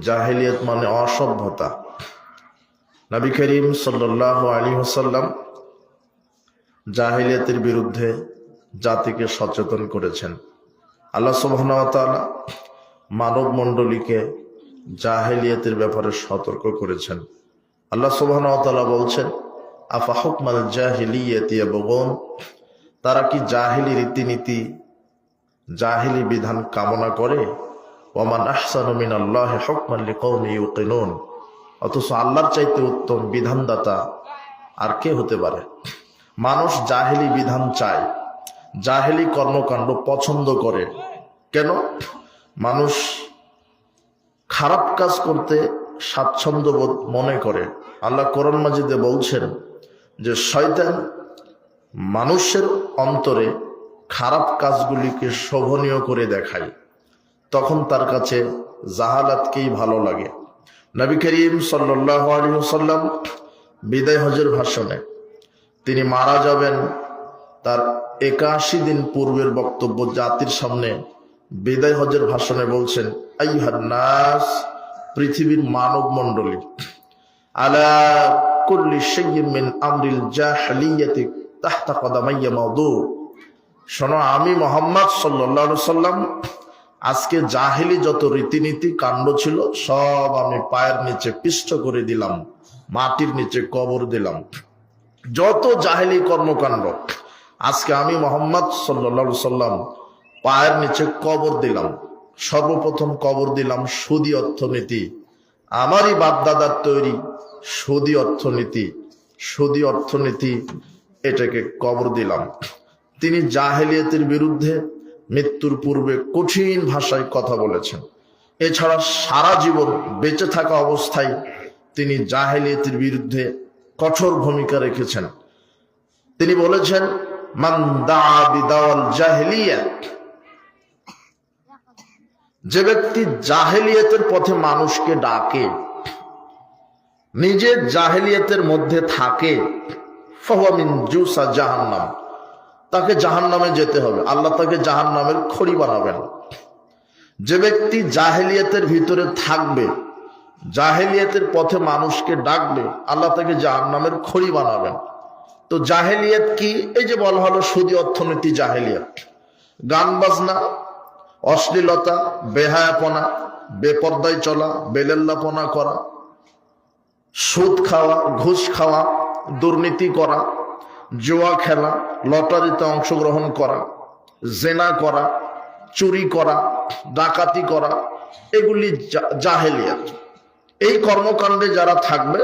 জাহেলিয়ত মানে অসভ্যতা। নবী করিম সাল্লাহ আলী হাসাল্লাম জাহিলিয়তের বিরুদ্ধে জাতিকে সচেতন করেছেন। আল্লাহ সুবাহতালা মানব মণ্ডলীকে জাহেলিয়তের ব্যাপারে সতর্ক করেছেন। আল্লাহ সুবাহতালা বলছেন আফাহুকমাল জাহিলিয়তি বগন তারা কি জাহিলি রীতিনীতি, জাহিলি বিধান কামনা করে? ওমান আহসান মিন আল্লাহ হকমাল্লি কৌমি ইউকিনুন। অথচ আল্লাহর চাইতে উত্তম বিধানদাতা আর কে হতে পারে? মানুষ জাহেলি বিধান চায়, জাহেলি কর্মকাণ্ড পছন্দ করে। কেন? মানুষ খারাপ কাজ করতে স্বাচ্ছন্দ্য মনে করে। আল্লাহ কোরআন মাজিদে বলছেন যে, শয়তান মানুষের অন্তরে খারাপ কাজগুলিকে শোভনীয় করে দেখায়। তখন তার কাছে জাহালাতকেই ভালো লাগে। নবী করিম সাল্লাম বিদায় হজের ভাষণে তিনি মারা যাবেন। তার একাশি দিন পূর্বের বক্তব্য জাতির সামনে বিদায় হজের ভাষণে বলছেন নাস, পৃথিবীর মানব মণ্ডলী, আলা কুল্লি মিন আমরিল জাহলিয়াতি তাহতা কদামাইয়া মাউদু। শোনো, আমি মোহাম্মদ সাল্লাল্লাহু সাল্লাম আজকে জাহেলি যত রীতিনীতি কাণ্ড ছিল, সব আমি পায়ের নিচে পিষ্ট করে দিলাম, মাটির নিচে কবর দিলাম। যত জাহেলি কর্মকাণ্ড, আজকে আমি মোহাম্মদ সাল্লা সাল্লাম পায়ের নিচে কবর দিলাম, সর্বপ্রথম কবর দিলাম সুদি অর্থনীতি। আমারই বাপদাদার তৈরি সুদি অর্থনীতি সুদি অর্থনীতি এটাকে কবর দিলাম। তিনি জাহেলিয়তের বিরুদ্ধে মৃত্যুর পূর্বে কঠিন ভাষায় কথা বলেছেন। এছাড়া সারা জীবন বেঁচে থাকা অবস্থায় তিনি জাহেলিয়তের বিরুদ্ধে কঠোর ভূমিকা রেখেছেন। তিনি বলেছেন, মান দা বিদাওয়াল জাহেলিয়া যে ব্যক্তি জাহেলিয়তের পথে মানুষকে ডাকে, নিজে জাহেলিয়তের মধ্যে থাকে জুসা জাহান্নাম। তাকে জাহান্নামে যেতে হবে। আল্লাহ তাকে জাহান্নামের খড়ি বানাবেন। যে ব্যক্তি জাহেলিয়াতের ভিতরে থাকবে, জাহেলিয়াতের পথে মানুষকে ডাকবে, আল্লাহ তাকে জাহান্নামের খড়ি বানাবেন। তো জাহেলিয়াত কি? এই যে বলা হলো সুদি অর্থনীতি জাহেলিয়াত। গান বাজনা, অশ্লীলতা, বেহায়াপনা, বেপর্দায় চলা, বেলেল্লাপনা করা, সুদ খাওয়া, ঘুষ খাওয়া, দুর্নীতি করা জুয়া খেলা, লটারিতে অংশগ্রহণ করা, জেনা করা, চুরি করা, ডাকাতি করা, এগুলি জাহেলিয়াত। এই কর্মকাণ্ডে যারা থাকবে,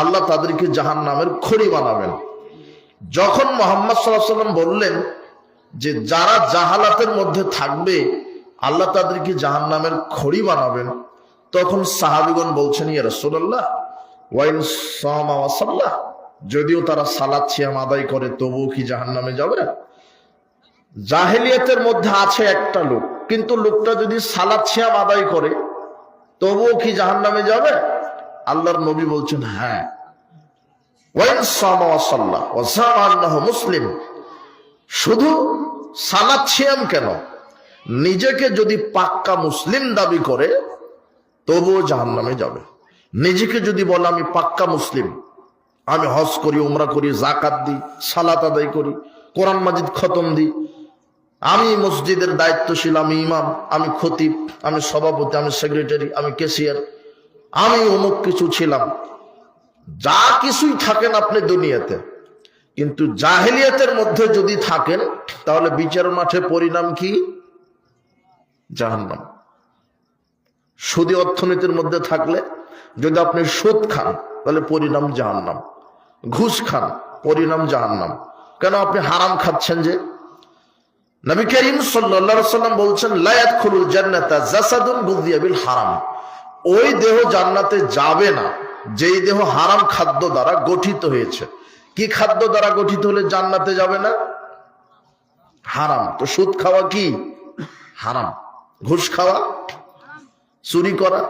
আল্লাহ তাদেরকে জাহান নামের খড়ি বানাবেন। যখন মোহাম্মদ সাল্লাহ সাল্লাম বললেন যে, যারা জাহালাতের মধ্যে থাকবে, আল্লাহ তাদেরকে জাহান নামের খড়ি বানাবেন, তখন সাহাবিগণ বলছেন, ইয়া রসোল্লাহ ওয়াইন সাল্লাহ যদিও তারা সালাদ ছিয়াম আদায় করে, তবুও কি জাহান নামে যাবে? জাহেলিয়াতের মধ্যে আছে একটা লোক, কিন্তু লোকটা যদি সালাদ ছিয়াম আদায় করে, তবুও কি জাহান নামে যাবে? আল্লাহর নবী বলছেন হ্যাঁ। মুসলিম। শুধু সালাদ ছিয়াম কেন? নিজেকে যদি পাক্কা মুসলিম দাবি করে, তবুও জাহান নামে যাবে। নিজেকে যদি বলে, আমি পাক্কা মুসলিম আমি হজ করি, উমরা করি জাকাত দিই, সালাত আদায় করি, কোরআন মাজিদ খতম দিই। আমি মসজিদের দায়িত্বশীল, আমি ইমাম, আমি খতিব, আমি সভাপতি, আমি সেক্রেটারি, আমি কেসিয়ার আমি অমুক কিছু ছিলাম। যা কিছুই থাকেন আপনি দুনিয়াতে। কিন্তু জাহেলিয়াতের মধ্যে যদি থাকেন, তাহলে বিচার মাঠে পরিণাম কি? জাহান্নাম। সুদী অর্থনীতির মধ্যে থাকলে যদি আপনি সুদ খান, তাহলে পরিণাম জাহান্নাম। ঘুষ খান, পরিণাম জাহান্নাম। কেন আপনি হারাম খাচ্ছেন যে? নবী করিম সাল্লাম বলছেন লায়াত খুলুল জান্নাতা জাসাদুন গুদিয়াবিল হারাম। ওই দেহ জান্নাতে যাবে না, যেই দেহ হারাম খাদ্য দ্বারা গঠিত হয়েছে। কি খাদ্য দ্বারা গঠিত হলে জান্নাতে যাবে না? হারাম। তো সুদ খাওয়া কি? হারাম। ঘুষ খাওয়া, চুরি করা,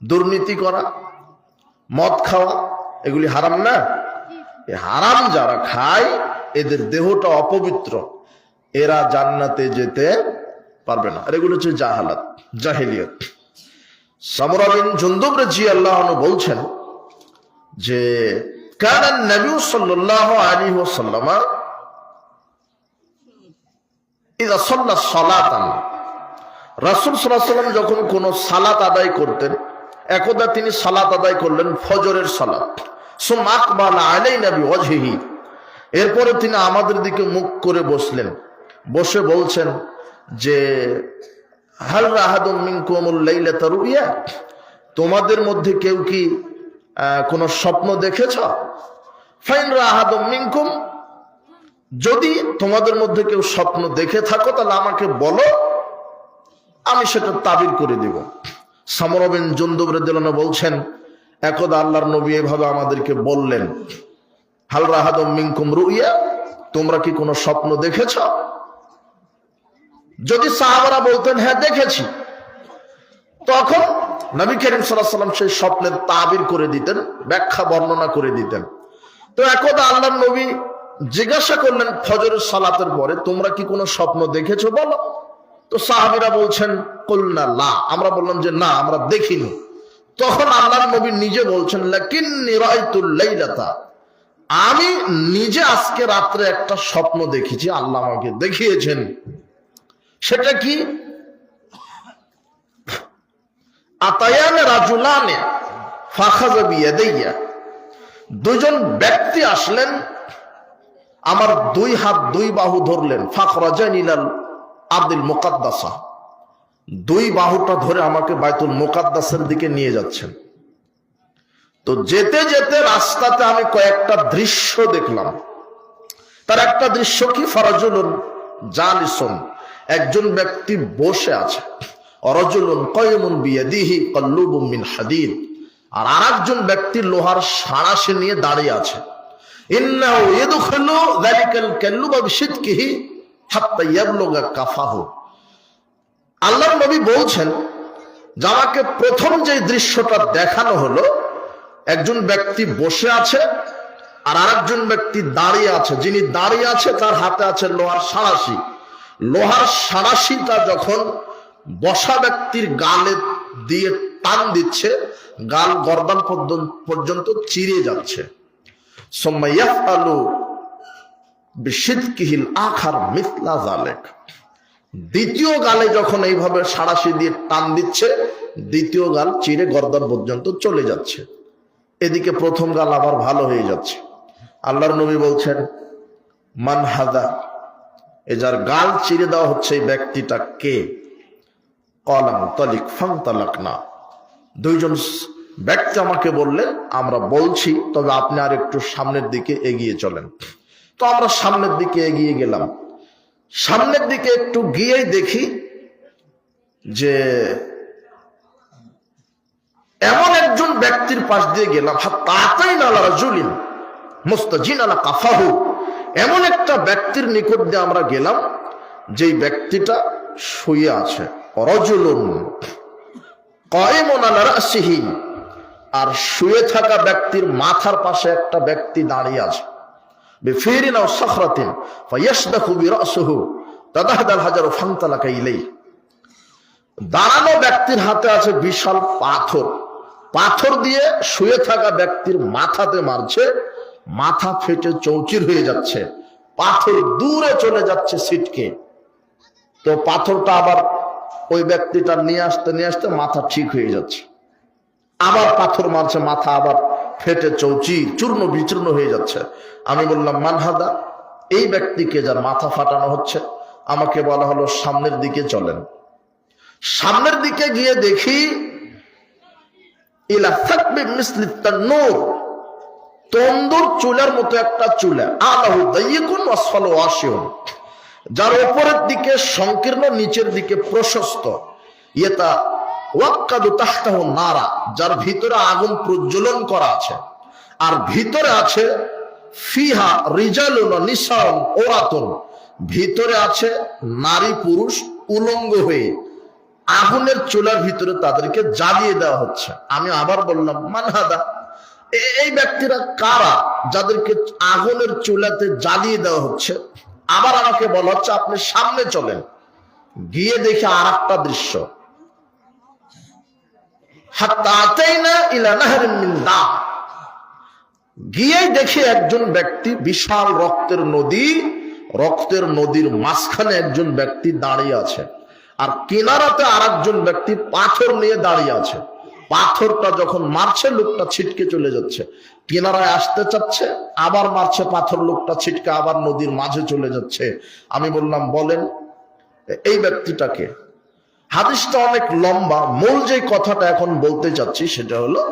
দুর্নীতি করা, মদ খাওয়া এগুলি হারাম না? হারাম যারা খায়, এদের দেহটা অপবিত্র। এরা জান্নাতে যেতে পারবে না। আর এগুলো হচ্ছে জাহালাত, জাহেলিয়ত। সামরা বিন জুন্দুব রাজি আল্লাহ বলছেন যে, কান নবী সাল্লাল্লাহু আলাইহি ওয়াসাল্লাম ইদা সাল্লা সালাতান। রাসূল ওয়াসাল্লাম যখন কোন সালাত আদায় করতেন, একদা তিনি সালাত আদায় করলেন ফজরের সালাত। এরপরে তিনি আমাদের দিকে মুখ করে বসলেন। বসে বলছেন যে, হাল রাহাদুম মিনকুমুল লাইলাতা রুইয়া? তোমাদের মধ্যে কেউ কি কোনো স্বপ্ন দেখেছ? ফাইন যদি তোমাদের মধ্যে কেউ স্বপ্ন দেখে থাকো, তাহলে আমাকে বলো, আমি সেটা তাবির করে দিব। সামরবিন জন্দুবরে দিলানো বলছেন একদা আল্লাহর নবী এভাবে আমাদেরকে বললেন, হাল রুইয়া, তোমরা কি কোনো স্বপ্ন দেখেছ? যদি সাহাবারা বলতেন হ্যাঁ দেখেছি। তখন নবী করিম সাল্লাম সেই স্বপ্নের তাবির করে দিতেন, ব্যাখ্যা বর্ণনা করে দিতেন। তো একদা আল্লাহর নবী জিজ্ঞাসা করলেন ফজরের সালাতের পরে, তোমরা কি কোনো স্বপ্ন দেখেছ বলো? তো সাহাবিরা বলছেন কল্লা লা। আমরা বললাম যে, না, আমরা দেখিনি। তখন আল্লাহর নবী নিজে বলছেন আমি নিজে আজকে রাত্রে একটা স্বপ্ন দেখেছি, আল্লাহ আমাকে দেখিয়েছেন। সেটা কি? দুজন ব্যক্তি আসলেন, আমার দুই হাত দুই বাহু ধরলেন ফাখরাজানিলাল আব্দুল মুকাদ্দাসা। দুই বাহুটা ধরে আমাকে বাইতুল মুকাদ্দাসের দিকে নিয়ে যাচ্ছেন। তো যেতে যেতে রাস্তাতে আমি কয়েকটা দৃশ্য দেখলাম। তার একটা দৃশ্য কি? ফরাজুলুন জালিসুন। একজন ব্যক্তি বসে আছে। কয়মুন বিয়াদিহি কল্লুবুম মিন হাদিদ। আর আরেকজন ব্যক্তি লোহার সাঁড়াশে নিয়ে দাঁড়িয়ে আছে। ইন্নাহু ইয়াদখুলু যালিকাল কাল্লুবা হাত্তা কাফাহু। আল্লাহর নবী বলছেন, যে আমাকে প্রথম যে দৃশ্যটা দেখানো হলো, একজন ব্যক্তি বসে আছে আর আরেকজন ব্যক্তি দাঁড়িয়ে আছে। যিনি দাঁড়িয়ে আছে, তার হাতে আছে লোহার সাঁড়াশি। লোহার সাঁড়াশিটা যখন বসা ব্যক্তির গালে দিয়ে টান দিচ্ছে, গাল গর্দান পর্যন্ত- চিরে যাচ্ছে। সোম্মাইয়াফ আলু বিশিদকিহিল আখার মিথলা জালেক দ্বিতীয় গালে যখন এইভাবে সাড়াশি দিয়ে টান দিচ্ছে, দ্বিতীয় গাল চিরে গর্দান পর্যন্ত চলে যাচ্ছে। এদিকে প্রথম গাল আবার ভালো হয়ে যাচ্ছে। আল্লাহর নবী বলছেন, মান হাদা এ যার গাল চিরে দেওয়া হচ্ছে এই ব্যক্তিটা কে? কলাম তলিক ফাং তালাক না দুইজন ব্যক্তি আমাকে বললেন, আমরা বলছি, তবে আপনি আর একটু সামনের দিকে এগিয়ে চলেন। তো আমরা সামনের দিকে এগিয়ে গেলাম। সামনের দিকে একটু গিয়েই দেখি যে এমন একজন ব্যক্তির পাশ দিয়ে গেলাম। তাতাই নালা জুলিন মোস্তাজিন আলা কাফাহু। এমন একটা ব্যক্তির নিকট দিয়ে আমরা গেলাম, যেই ব্যক্তিটা শুয়ে আছে। রজুলুন আর শুয়ে থাকা ব্যক্তির মাথার পাশে একটা ব্যক্তি দাঁড়িয়ে আছে। بفير أو صخرة فيشدخ برأسه تدهد الحجر فانطلق إليه দাঁড়ানো ব্যক্তির হাতে আছে বিশাল পাথর পাথর দিয়ে শুয়ে থাকা ব্যক্তির মাথাতে মারছে মাথা ফেটে চৌচির হয়ে যাচ্ছে পাথর দূরে চলে যাচ্ছে সিটকে তো পাথরটা আবার ওই ব্যক্তিটা নিয়ে আসতে নিয়ে আসতে মাথা ঠিক হয়ে যাচ্ছে আবার পাথর মারছে মাথা আবার ফেটে চৌচি, চূর্ণ বিচূর্ণ হয়ে যাচ্ছে। আমি বললাম মানহাদা এই ব্যক্তিকে যার মাথা ফাটানো হচ্ছে, আমাকে বলা হলো, সামনের দিকে চলেন। সামনের দিকে গিয়ে দেখি তন্দুর চুলের মতো একটা চুলা। আলাহু যার উপরের দিকে সংকীর্ণ, নিচের দিকে প্রশস্ত। ইয়েতা ওয়াক্কাদু তাহতাহু নারা, যার ভিতরে আগুন প্রজ্বলন করা আছে। আর ভিতরে আছে, ফিহা রিজালুন নিসাউন ওরাতুন ভিতরে আছে, নারী পুরুষ উলঙ্গ হয়ে আগুনের চুলার ভিতরে তাদেরকে জ্বালিয়ে দেওয়া হচ্ছে। আমি আবার বললাম মানহাদা এই ব্যক্তিরা কারা যাদেরকে আগুনের চুলাতে জ্বালিয়ে দেওয়া হচ্ছে? আবার আমাকে বলা হচ্ছে, আপনি সামনে চলেন। গিয়ে দেখে আর দৃশ্য। গিয়েই দেখি একজন ব্যক্তি বিশাল রক্তের নদী, রক্তের নদীর মাঝখানে একজন ব্যক্তি দাঁড়িয়ে আছে। আর কিনারাতে আর ব্যক্তি পাথর নিয়ে দাঁড়িয়ে আছে। পাথরটা যখন মারছে, লোকটা ছিটকে চলে যাচ্ছে। কিনারায় আসতে চাচ্ছে, আবার মারছে, পাথর লোকটা ছিটকে আবার নদীর মাঝে চলে যাচ্ছে। আমি বললাম, বলেন, এই ব্যক্তিটাকে হাদিসটা অনেক লম্বা। মূল যে কথাটা এখন বলতে চাচ্ছি সেটা হলো